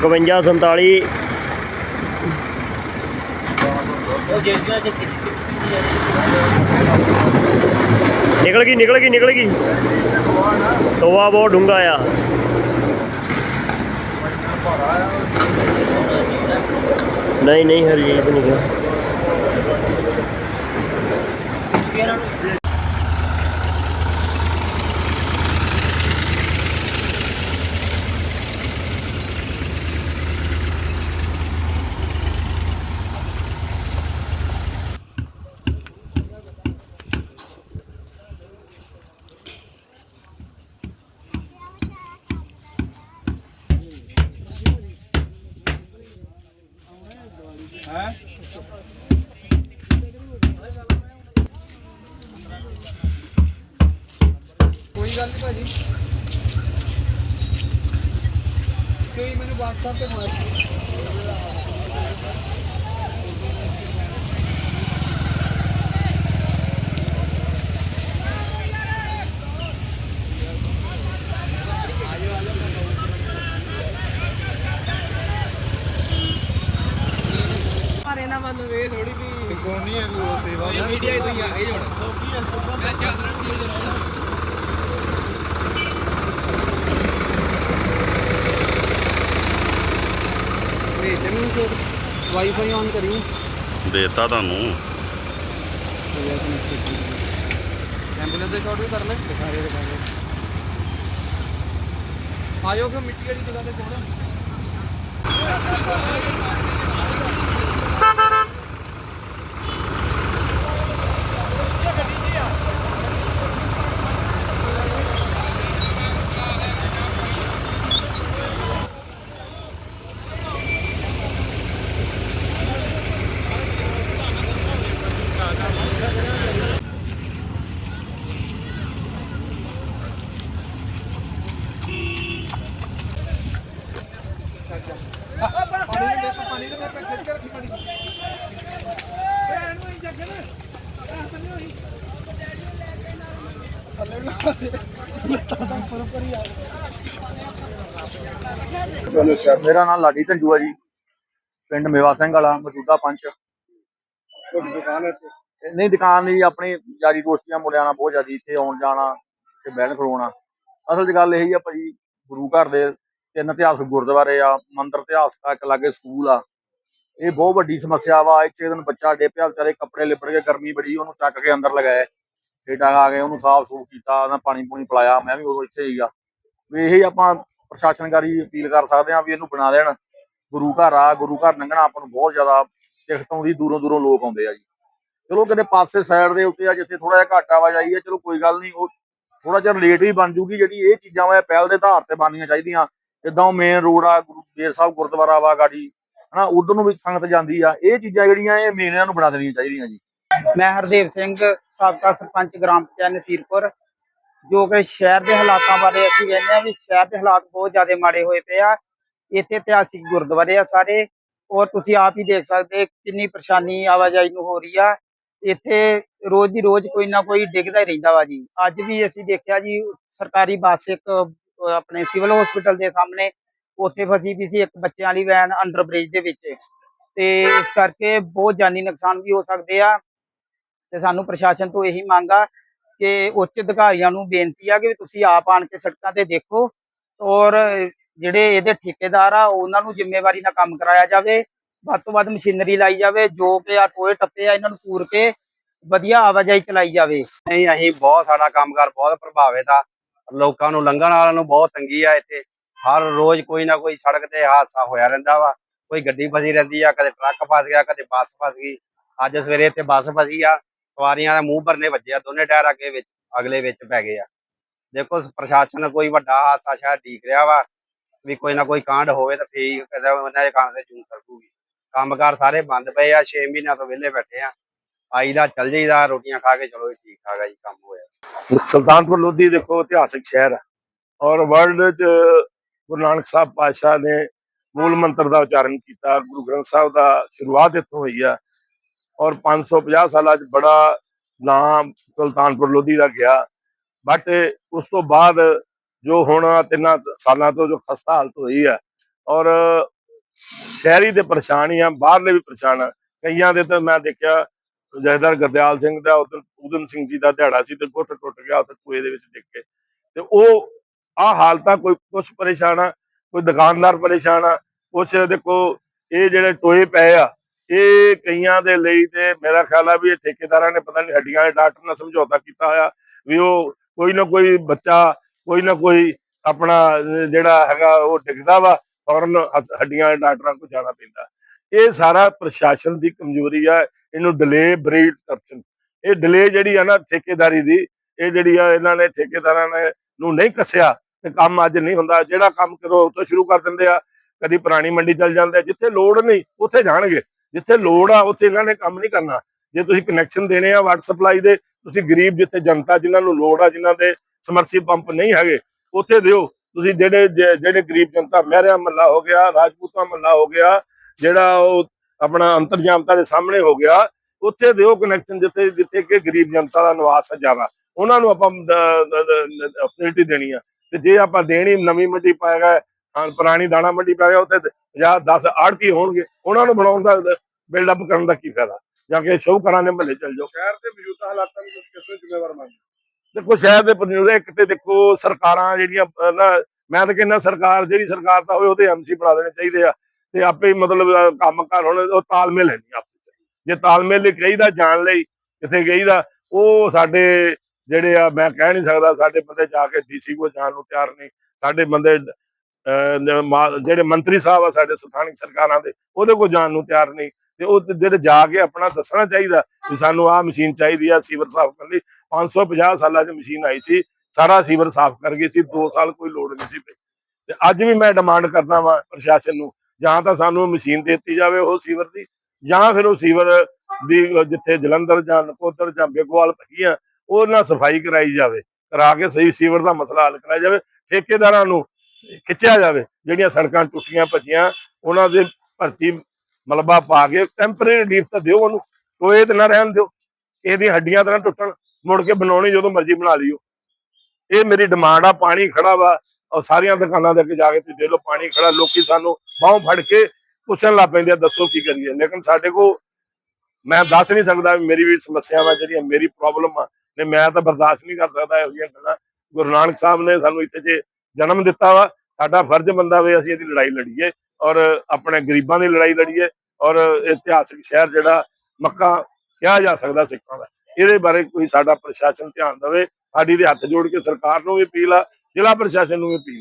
51 47 ਉਹ ਜਿਹੜੀਆਂ ਚ ਨਿਕਲ ਗਈ ਨਿਕਲ ਗਈ ਨਿਕਲ ਗਈ। ਤੋਆ ਬਹੁਤ ਡੂੰਗਾ ਆ। ਨਹੀਂ ਨਹੀਂ ਹਰਜੀਤ ਨਹੀਂ ਗਿਆ। ਕੋਈ ਮੈਨੂੰ WhatsApp ਤੇ ਮਾਰ ਪਰ ਇਹਨਾਂ ਵੱਲ ਇਹ ਥੋੜੀ ਵੀ ਕੋਣੀ ਹੈ ਕੋਈ ਸੇਵਾ ਮੀਡੀਆ ਹੀ ਤੋਂ ਆ ਇਹ ਜੋੜ ਭੇਜ ਦੇ ਮੈਨੂੰ ਕੋਡ ਵਾਈਫਾਈ ਆਨ ਕਰੀ? ਦੇਤਾ ਤੁਹਾਨੂੰ। ਐਂਬੂਲੈਂਸ ਦੇ ਸ਼ਾਟ ਵੀ ਕਰ ਲੈ। ਦਿਖਾ ਦੇ ਦਿਖਾ ਦੇ। ਆਇਓ ਫਿਰ ਮਿੱਟੀ ਵਾਲੀ ਜਗ੍ਹਾ ਤੇ ਕੋਣ ਪਾਣੀ ਦੇ ਪਾਣੀ ਦੇ ਮੈਂ ਖਿੱਚ ਕੇ ਰੱਖੀ ਪਾਣੀ ਮੇਰਾ ਨਾਮ ਲਾਡੀ ਢੰਜੂਆ ਜੀ। ਪਿੰਡ ਮੇਵਾ ਸਿੰਘ ਵਾਲਾ ਮੌਜੂਦਾ ਪੰਚ। ਦੁਕਾਨ ਹੈ ਨਹੀਂ ਦੁਕਾਨ ਨਹੀਂ ਆਪਣੀ ਯਾਰੀ ਦੋਸਤੀਆਂ ਮੁੰਡਿਆਂ ਨਾਲ ਬਹੁਤ ਜ਼ਿਆਦਾ ਇੱਥੇ ਆਉਣ ਜਾਣਾ ਤੇ ਬਹਿਣ ਖਲੋਣਾ। ਅਸਲ 'ਚ ਗੱਲ ਇਹੀ ਆ ਭਾਜੀ ਗੁਰੂ ਘਰ ਦੇ ਤਿੰਨ ਇਤਿਹਾਸਕ ਗੁਰਦੁਆਰੇ ਆ ਮੰਦਿਰ ਇਤਿਹਾਸਕ ਆ ਇੱਕ ਲਾਗੇ ਸਕੂਲ ਆ। ਇਹ ਬਹੁਤ ਵੱਡੀ ਸਮੱਸਿਆ ਵਾ ਇੱਥੇ ਦਿਨ ਬੱਚਾ ਡੇਪਿਆ ਵਿਚਾਰੇ ਕੱਪੜੇ ਲਿਬੜ ਕੇ ਗਰਮੀ ਬੜੀ ਉਹਨੂੰ ਚੱਕ ਕੇ ਅੰਦਰ ਲਗਾਏ ਬੇਟਾ ਆ ਕੇ ਉਹਨੂੰ ਸਾਫ਼ ਸੂਫ ਕੀਤਾ ਉਹਨਾਂ ਪਾਣੀ ਪੂਣੀ ਪਿਲਾਇਆ, ਮੈਂ ਵੀ ਉਦੋਂ ਇੱਥੇ ਹੀਗਾ ਵੀ ਇਹੀ ਆਪਾਂ ਪ੍ਰਸ਼ਾਸਨਕਾਰੀ ਅਪੀਲ ਕਰ ਸਕਦੇ ਆ ਵੀ ਇਹਨੂੰ ਬਣਾ ਦੇਣ। ਗੁਰੂ ਘਰ ਆ, ਗੁਰੂ ਘਰ ਲੰਘਣਾ ਆਪਾਂ ਨੂੰ ਬਹੁਤ ਜ਼ਿਆਦਾ ਦਿੱਕਤ ਆਉਂਦੀ ਦੂਰੋਂ ਦੂਰੋਂ ਲੋਕ ਆਉਂਦੇ ਆ ਜੀ। ਚਲੋ ਕਿਤੇ ਪਾਸੇ ਸਾਈਡ ਦੇ ਉੱਤੇ ਆ, ਜਿੱਥੇ ਥੋੜਾ ਜਿਹਾ ਘੱਟ ਆਵਾਜਾਈ ਹੈ, ਚਲੋ ਕੋਈ ਗੱਲ ਨਹੀਂ, ਉਹ ਥੋੜਾ ਜਿਹਾ ਲੇਟ ਵੀ ਬਣ ਜੂਗੀ ਜਿਹੜੀ ਇਹ ਚੀਜ਼ਾਂ ਵਾ, ਇਹ ਪਹਿਲ ਦੇ ਆਧਾਰ ਤੇ ਬਣਨੀਆਂ ਚਾਹੀਦੀਆਂ। ਜਿੱਦਾਂ ਮੇਨ ਰੋਡ ਆ, ਗੁਰੂ ਬੇਰ ਸਾਹਿਬ ਗੁਰਦੁਆਰਾ ਵਾ, ਗਾੜੀ, ਹਨਾ, ਉਧਰ ਨੂੰ ਵੀ ਸੰਗਤ ਜਾਂਦੀ ਆ। ਇਹ ਚੀਜ਼ਾਂ ਜਿਹੜੀਆਂ, ਇਹ ਮੇਨਿਆਂ ਨੂੰ ਬਣਾ ਦੇਣੀਆਂ ਚਾਹੀਦੀਆਂ ਜੀ। ਮੈਂ ਹਰਦੇਵ ਸਿੰਘ, ਸਾਬਕਾ ਸਰਪੰਚ ਗ੍ਰਾਮ ਪੰਚਾਇਤ ਨਸੀਰਪੁਰ। ਜੋ ਕਿ ਸ਼ਹਿਰ ਦੇ ਹਾਲਾਤਾਂ ਬਾਰੇ ਅਸੀਂ ਕਹਿੰਦੇ ਆ ਵੀ ਸ਼ਹਿਰ ਦੇ ਹਾਲਾਤ ਬਹੁਤ ਜ਼ਿਆਦਾ ਮਾੜੇ ਹੋਏ ਪਏ ਆ। ਇੱਥੇ ਇਤਿਹਾਸਿਕ ਗੁਰਦੁਆਰੇ ਆ ਸਾਰੇ। ਔਰ ਤੁਸੀਂ ਆਪ ਹੀ ਦੇਖ ਸਕਦੇ ਕਿੰਨੀ ਪਰੇਸ਼ਾਨੀ ਆਵਾਜਾਈ ਨੂੰ ਹੋ ਰਹੀ ਆ। ਇੱਥੇ ਰੋਜ਼ ਦੀ ਰੋਜ਼ ਕੋਈ ਨਾ ਕੋਈ ਡਿੱਗਦਾ ਹੀ ਰਹਿੰਦਾ ਵਾ ਜੀ। ਅੱਜ ਵੀ ਅਸੀਂ ਦੇਖਿਆ ਜੀ, ਸਰਕਾਰੀ ਬੱਸ ਇੱਕ ਆਪਣੇ ਸਿਵਲ ਹਸਪੀਟਲ ਦੇ ਸਾਹਮਣੇ ਉੱਥੇ ਫਸੀ ਵੀ ਸੀ ਇੱਕ ਬੱਚਿਆਂ ਵਾਲੀ ਵੈਨ ਅੰਡਰ ਬ੍ਰਿਜ ਦੇ ਵਿੱਚ। ਤੇ ਇਸ ਕਰਕੇ ਬਹੁਤ ਜਾਨੀ ਨੁਕਸਾਨ ਵੀ ਹੋ ਸਕਦੇ ਆ। ਤੇ ਸਾਨੂੰ ਪ੍ਰਸ਼ਾਸਨ ਤੋਂ ਇਹੀ ਮੰਗ ਆ ਕਿ ਉੱਚ ਅਧਿਕਾਰੀਆਂ ਨੂੰ ਬੇਨਤੀ ਆ ਕਿ ਤੁਸੀਂ ਆਪ ਆਣ ਕੇ ਸੜਕਾਂ ਤੇ ਦੇਖੋ ਔਰ ਜਿਹੜੇ ਇਹਦੇ ਠੇਕੇਦਾਰ ਆ, ਉਹਨਾਂ ਨੂੰ ਜ਼ਿੰਮੇਵਾਰੀ ਨਾਲ ਕੰਮ ਕਰਾਇਆ ਜਾਵੇ, ਵੱਧ ਤੋਂ ਵੱਧ ਮਸ਼ੀਨਰੀ ਲਾਈ ਜਾਵੇ, ਜੋ ਕਿ ਆ ਟੋਏ ਟੱਪੇ ਆ, ਇਹਨਾਂ ਨੂੰ ਪੂਰ ਕੇ ਵਧੀਆ ਆਵਾਜਾਈ ਚਲਾਈ ਜਾਵੇ। ਨਹੀਂ, ਅਸੀਂ ਬਹੁਤ ਸਾਡਾ ਕੰਮਕਾਰ ਬਹੁਤ ਪ੍ਰਭਾਵਿਤ ਆ। ਲੋਕਾਂ ਨੂੰ ਲੰਘਣ ਵਾਲਿਆਂ ਨੂੰ ਬਹੁਤ ਤੰਗੀ ਆ ਇੱਥੇ। ਹਰ ਰੋਜ਼ ਕੋਈ ਨਾ ਕੋਈ ਸੜਕ ਤੇ ਹਾਦਸਾ ਹੋਇਆ ਰਹਿੰਦਾ ਵਾ। ਕੋਈ ਗੱਡੀ ਫਸੀ ਰਹਿੰਦੀ ਆ, ਕਦੇ ਟਰੱਕ ਫਸ ਗਿਆ, ਕਦੇ ਬੱਸ ਫਸ ਗਈ। ਅੱਜ ਸਵੇਰੇ ਇੱਥੇ ਬੱਸ ਫਸੀ ਆ। ਸਵਾਰੀਆਂ ਦਾ ਮੂੰਹ ਭਰਨੇ ਵੱਜੇ ਦੋਨੇ ਟਾਇਰ ਅੱਗੇ ਵਿੱਚ, ਅਗਲੇ ਵਿੱਚ ਪੈ ਗਏ ਆ। ਦੇਖੋ, ਪ੍ਰਸ਼ਾਸਨ ਕੋਈ ਵੱਡਾ ਹਾਦਸਾ ਸ਼ਾਇਦ ਢੀਕ ਰਿਹਾ ਵਾ, ਵੀ ਕੋਈ ਨਾ ਕੋਈ ਕਾਂਡ ਹੋਵੇ ਤਾਂ ਫੇਰ ਕਹਿੰਦਾ ਉਹਨਾਂ ਦੇ ਕੰਨ ਤੇ ਜੂਨ ਸਰਕੂਗੀ ਕੰਮਕਾਰ ਸਾਰੇ ਬੰਦ ਪਏ ਆ 6 ਮਹੀਨਿਆਂ ਤੋਂ ਵਿਹਲੇ ਬੈਠੇ ਆ। ਆਈਦਾ ਚੱਲ ਜਾਈਦਾ, ਰੋਟੀਆਂ ਖਾ ਕੇ ਚਲੋ ਠੀਕ ਠਾਕ ਆ ਜੀ, ਕੰਮ ਹੋਇਆ। ਸੁਲਤਾਨਪੁਰ ਲੋਧੀ ਦੇਖੋ, ਇਤਿਹਾਸਿਕ ਸ਼ਹਿਰ ਹੈ ਔਰ ਵਰਲਡ ਚ ਗੁਰੂ ਨਾਨਕ ਸਾਹਿਬ ਪਾਤਸ਼ਾਹ ਨੇ ਮੂਲ ਮੰਤਰ ਦਾ ਉਚਾਰਨ ਕੀਤਾ, ਗੁਰੂ ਗ੍ਰੰਥ ਸਾਹਿਬ ਦਾ ਸ਼ੁਰੂਆਤ ਇੱਥੋਂ ਹੋਈ ਆ। ਔਰ 550 ਸਾਲਾਂ ਚ ਬੜਾ ਨਾਮ ਸੁਲਤਾਨਪੁਰ ਲੋਧੀ ਦਾ ਗਿਆ। ਬਟ ਉਸ ਤੋਂ ਬਾਅਦ ਜੋ ਹੁਣ ਤਿੰਨਾਂ ਸਾਲਾਂ ਤੋਂ ਜੋ ਖਸਤਾ ਹਾਲਤ ਹੋਈ ਆ, ਔਰ ਸ਼ਹਿਰੀ ਤੇ ਪਰੇਸ਼ਾਨ ਹੀ ਆ, ਬਾਹਰਲੇ ਵੀ ਪਰੇਸ਼ਾਨ ਆ। ਕਈਆਂ ਦੇ ਤਾਂ ਮੈਂ ਦੇਖਿਆ ਜਥੇਦਾਰ ਗੁਰਦਿਆਲ ਸਿੰਘ ਦਾ, ਉਧਰ ਉਦਮ ਸਿੰਘ ਜੀ ਦਾ ਦਿਹਾੜਾ ਸੀ ਤੇ ਗੁੱਟ ਟੁੱਟ ਗਿਆ ਉੱਥੇ ਕੂਏ ਦੇ ਵਿੱਚ ਡਿੱਗ ਕੇ। ਤੇ ਉਹ ਆ ਹਾਲਤਾਂ ਕੋਈ ਕੁਛ ਪਰੇਸ਼ਾਨ ਆ, ਕੋਈ ਦੁਕਾਨਦਾਰ ਪਰੇਸ਼ਾਨ ਆ, ਕੁਛ ਦੇਖੋ, ਇਹ ਜਿਹੜੇ ਟੋਏ ਪਏ ਆ ਇਹ ਕਈਆਂ ਦੇ ਲਈ ਤੇ ਮੇਰਾ ਖਿਆਲ ਆ ਵੀ ਇਹ ਠੇਕੇਦਾਰਾਂ ਨੇ ਪਤਾ ਨਹੀਂ ਹੱਡੀਆਂ ਦੇ ਡਾਕਟਰ ਨਾਲ ਸਮਝੌਤਾ ਕੀਤਾ ਹੋਇਆ ਵੀ ਉਹ ਕੋਈ ਨਾ ਕੋਈ ਬੱਚਾ, ਕੋਈ ਨਾ ਕੋਈ ਆਪਣਾ ਜਿਹੜਾ ਹੈਗਾ ਉਹ ਡਿੱਗਦਾ ਵਾ, ਫੌਰਨ ਹੱਡੀਆਂ ਦੇ ਡਾਕਟਰਾਂ ਕੋਲ ਜਾਣਾ ਪੈਂਦਾ। ਇਹ ਸਾਰਾ ਪ੍ਰਸ਼ਾਸਨ ਦੀ ਕਮਜ਼ੋਰੀ ਆ, ਇਹਨੂੰ ਡਿਲੇ ਬਰੀਡ ਕਰਪਸ਼ਨ ਇਹ ਡਿਲੇ ਜਿਹੜੀ ਆ ਨਾ ਠੇਕੇਦਾਰੀ ਦੀ, ਇਹ ਜਿਹੜੀ ਆ ਇਹਨਾਂ ਨੇ ਠੇਕੇਦਾਰਾਂ ਨੇ ਨੂੰ ਨਹੀਂ ਕੱਸਿਆ ਤੇ ਕੰਮ ਅੱਜ ਨਹੀਂ ਹੁੰਦਾ, ਜਿਹੜਾ ਕੰਮ ਕਦੋਂ ਤੋਂ ਸ਼ੁਰੂ ਕਰ ਦਿੰਦੇ ਆ, ਕਦੀ ਪੁਰਾਣੀ ਮੰਡੀ ਚੱਲ ਜਾਂਦੇ ਜਿੱਥੇ ਲੋੜ ਨਹੀਂ, ਉੱਥੇ ਜਾਣਗੇ। ਜਿੱਥੇ ਲੋੜ ਆ, ਉੱਥੇ ਇਹਨਾਂ ਨੇ ਕੰਮ ਨਹੀਂ ਕਰਨਾ। ਜੇ ਤੁਸੀਂ ਕਨੈਕਸ਼ਨ ਦੇਣੇ ਆ ਵਾਟਰ ਸਪਲਾਈ ਦੇ, ਤੁਸੀਂ ਗਰੀਬ ਜਿੱਥੇ ਜਨਤਾ ਜਿਨ੍ਹਾਂ ਨੂੰ ਲੋੜ ਆ, ਜਿਨ੍ਹਾਂ ਦੇ ਸਮਰਸੀ ਪੰਪ ਨਹੀਂ ਹੈਗੇ, ਉੱਥੇ ਦਿਓ। ਤੁਸੀਂ ਜਿਹੜੇ ਜਿਹੜੇ ਗਰੀਬ ਜਨਤਾ, ਮਹਿਰਿਆ ਮੱਲਾ ਹੋ ਗਿਆ, ਰਾਜਪੂਤਾਂ ਮੱਲਾ ਹੋ ਗਿਆ, ਜਿਹੜਾ ਉਹ ਆਪਣਾ ਅੰਤਰਜਾਮਤਾ ਦੇ ਸਾਹਮਣੇ ਹੋ ਗਿਆ, ਉੱਥੇ ਦਿਓ ਕਨੈਕਸ਼ਨ ਜਿੱਥੇ ਜਿੱਥੇ ਕਿ ਗਰੀਬ ਜਨਤਾ ਦਾ ਨਿਵਾਸ ਹੈ ਜ਼ਿਆਦਾ। ਉਹਨਾਂ ਨੂੰ ਆਪਾਂ ਫੈਸਿਲਿਟੀ ਦੇਣੀ ਆ। ਤੇ ਜੇ ਆਪਾਂ ਦੇਣੀ, ਨਵੀਂ ਮੰਡੀ ਪਾਏਗਾ ਹਾਂ ਪੁਰਾਣੀ ਦਾਣਾ ਮੰਡੀ ਪਾਏਗਾ ਉੱਥੇ 50 10 ਆੜਤੀ ਹੋਣਗੇ ਉਹਨਾਂ ਨੂੰ ਬਣਾਉਣ ਦਾ ਬਿਲਡ ਅਪ ਕਰਨ ਦਾ ਕੀ ਫਾਇਦਾ? ਜਾਂ ਕਿ ਸ਼ੌਕਰਾਂ ਦੇ ਮਹੱਲੇ ਚੱਲ ਜਾਓ। ਸ਼ਹਿਰ ਦੇ ਮੌਜੂਦਾ ਹਾਲਾਤਾਂ ਨੂੰ ਕਿਸ ਜ਼ਿੰਮੇਵਾਰ ਮੰਨਦੇ ਦੇਖੋ ਸ਼ਹਿਰ ਦੇ ਪ੍ਰਨਿਊਜ਼ ਇੱਕ ਤੇ ਦੇਖੋ ਸਰਕਾਰਾਂ ਜਿਹੜੀਆਂ ਅਹ ਨਾ ਮੈਂ ਤਾਂ ਕਹਿੰਦਾ ਸਰਕਾਰ ਜਿਹੜੀ ਸਰਕਾਰ ਦਾ ਹੋਵੇ ਉਹਦੇ ਐਮਸੀ ਬਣਾ ਦੇਣੇ ਚਾਹੀਦੇ ਆ। ਤੇ ਆਪੇ ਹੀ ਮਤਲਬ ਕੰਮ ਕਰ ਹੁਣ ਉਹ ਤਾਲਮੇਲ ਹੈ ਨਹੀਂ ਆਪਸ ਜੇ ਤਾਲਮੇਲ ਲਈ ਕਹੀਦਾ ਜਾਣ ਲਈ ਕਿਤੇ ਗਈਦਾ ਉਹ ਸਾਡੇ ਜਿਹੜੇ ਆ ਮੈਂ ਕਹਿ ਨਹੀਂ ਸਕਦਾ ਸਾਡੇ ਬੰਦੇ ਜਾ ਕੇ ਡੀਸੀ ਕੋ ਜਾਣ ਨੂੰ ਤਿਆਰ ਨਹੀਂ। ਸਾਡੇ ਬੰਦੇ ਜਿਹੜੇ ਮੰਤਰੀ ਸਾਹਿਬ ਆ ਸਾਡੇ ਸਥਾਨਕ ਸਰਕਾਰਾਂ ਦੇ, ਉਹਦੇ ਕੋ ਜਾਣ ਨੂੰ ਤਿਆਰ ਨਹੀਂ। ਤੇ ਉਹ ਜਿਹੜੇ ਜਾ ਕੇ ਆਪਣਾ ਦੱਸਣਾ ਚਾਹੀਦਾ ਵੀ ਸਾਨੂੰ ਆਹ ਮਸ਼ੀਨ ਚਾਹੀਦੀ ਆ, ਸੀਵਰ ਸਾਫ਼ ਕਰਨ ਲਈ। 550 ਸਾਲਾਂ 'ਚ ਮਸ਼ੀਨ ਆਈ ਸੀ, ਸਾਰਾ ਸੀਵਰ ਸਾਫ਼ ਕਰ ਗਈ ਸੀ 2 ਸਾਲ ਕੋਈ ਲੋੜ ਨਹੀਂ ਸੀ ਪਈ। ਤੇ ਅੱਜ ਵੀ ਮੈਂ ਡਿਮਾਂਡ ਕਰਦਾ ਵਾਂ ਪ੍ਰਸ਼ਾਸਨ ਨੂੰ, ਜਾਂ ਤਾਂ ਸਾਨੂੰ ਮਸ਼ੀਨ ਦੇ ਦਿੱਤੀ ਜਾਵੇ ਉਹ ਸੀਵਰ ਦੀ, ਜਾਂ ਫਿਰ ਉਹ ਸੀਵਰ ਦੀ ਜਿੱਥੇ ਜਲੰਧਰ ਜਾਂ ਨਕੋਦਰ ਜਾਂ ਬੇਗੋਵਾਲ ਪਈਆਂ ਉਹ ਨਾਲ ਸਫ਼ਾਈ ਕਰਾਈ ਜਾਵੇ। ਕਰਾ ਕੇ ਸਹੀ ਸੀਵਰ ਦਾ ਮਸਲਾ ਹੱਲ ਕਰਾਇਆ ਜਾਵੇ। ਠੇਕੇਦਾਰਾਂ ਨੂੰ ਖਿੱਚਿਆ ਜਾਵੇ। ਜਿਹੜੀਆਂ ਸੜਕਾਂ ਟੁੱਟੀਆਂ ਭੱਜੀਆਂ, ਉਹਨਾਂ ਦੇ ਭਰਤੀ ਮਲਬਾ ਪਾ ਕੇ ਟੈਂਪਰੇਰੀ ਰਿਲੀਫ ਤਾਂ ਦਿਓ ਉਹਨੂੰ। ਟੋਏ ਤੇ ਨਾ ਰਹਿਣ ਦਿਓ। ਇਹਦੀ ਹੱਡੀਆਂ ਤਾਂ ਟੁੱਟਣ। ਮੁੜ ਕੇ ਬਣਾਉਣੀ ਜਦੋਂ ਮਰਜ਼ੀ ਬਣਾ ਲਿਓ। ਇਹ ਮੇਰੀ ਡਿਮਾਂਡ ਆ, ਪਾਣੀ ਖੜਾ ਵਾ। ਔਰ ਸਾਰੀਆਂ ਦੁਕਾਨਾਂ ਦੇ ਅੱਗੇ ਜਾ ਕੇ ਤੁਸੀਂ ਦੇ ਲਓ, ਪਾਣੀ ਖੜਾ। ਲੋਕੀ ਸਾਨੂੰ ਬਾਹੋਂ ਫੜ ਕੇ ਪੁੱਛਣ ਲੱਗ ਪੈਂਦੇ ਆ, ਦੱਸੋ ਕੀ ਕਰੀਏ। ਲੇਕਿਨ ਸਾਡੇ ਕੋ ਮੈਂ ਦੱਸ ਨਹੀਂ ਸਕਦਾ ਮੇਰੀ ਵੀ ਸਮੱਸਿਆਵਾਂ ਜਿਹੜੀਆਂ, ਮੇਰੀ ਪ੍ਰੋਬਲਮ ਆ। ਨੇ ਮੈਂ ਤਾਂ ਬਰਦਾਸ਼ਤ ਨਹੀਂ ਕਰ ਸਕਦਾ ਇਹੋ ਜਿਹੀਆਂ ਗੱਲਾਂ। ਗੁਰੂ ਨਾਨਕ ਸਾਹਿਬ ਨੇ ਸਾਨੂੰ ਇੱਥੇ ਜੇ ਜਨਮ ਦਿੱਤਾ ਵਾ। ਸਾਡਾ ਫਰਜ਼ ਬੰਦਾ ਵੇ ਅਸੀਂ ਇਹਦੀ ਲੜਾਈ ਲੜੀਏ ਔਰ ਆਪਣੇ ਗਰੀਬਾਂ ਦੀ ਲੜਾਈ ਲੜੀਏ ਔਰ ਇਤਿਹਾਸਿਕ ਸ਼ਹਿਰ ਜਿਹੜਾ ਮੱਕਾ ਕਿਹਾ ਜਾ ਸਕਦਾ ਸਿੱਖਾਂ ਦਾ। ਇਹਦੇ ਬਾਰੇ ਕੋਈ ਸਾਡਾ ਪ੍ਰਸ਼ਾਸਨ ਧਿਆਨ ਦੇਵੇ। ਸਾਡੀ ਦੇ ਹੱਥ ਜੋੜ ਕੇ ਸਰਕਾਰ ਨੂੰ ਵੀ ਅਪੀਲ ਆ, ਜ਼ਿਲ੍ਹਾ ਪ੍ਰਸ਼ਾਸਨ ਨੂੰ ਵੀ ਅਪੀਲ ਆ।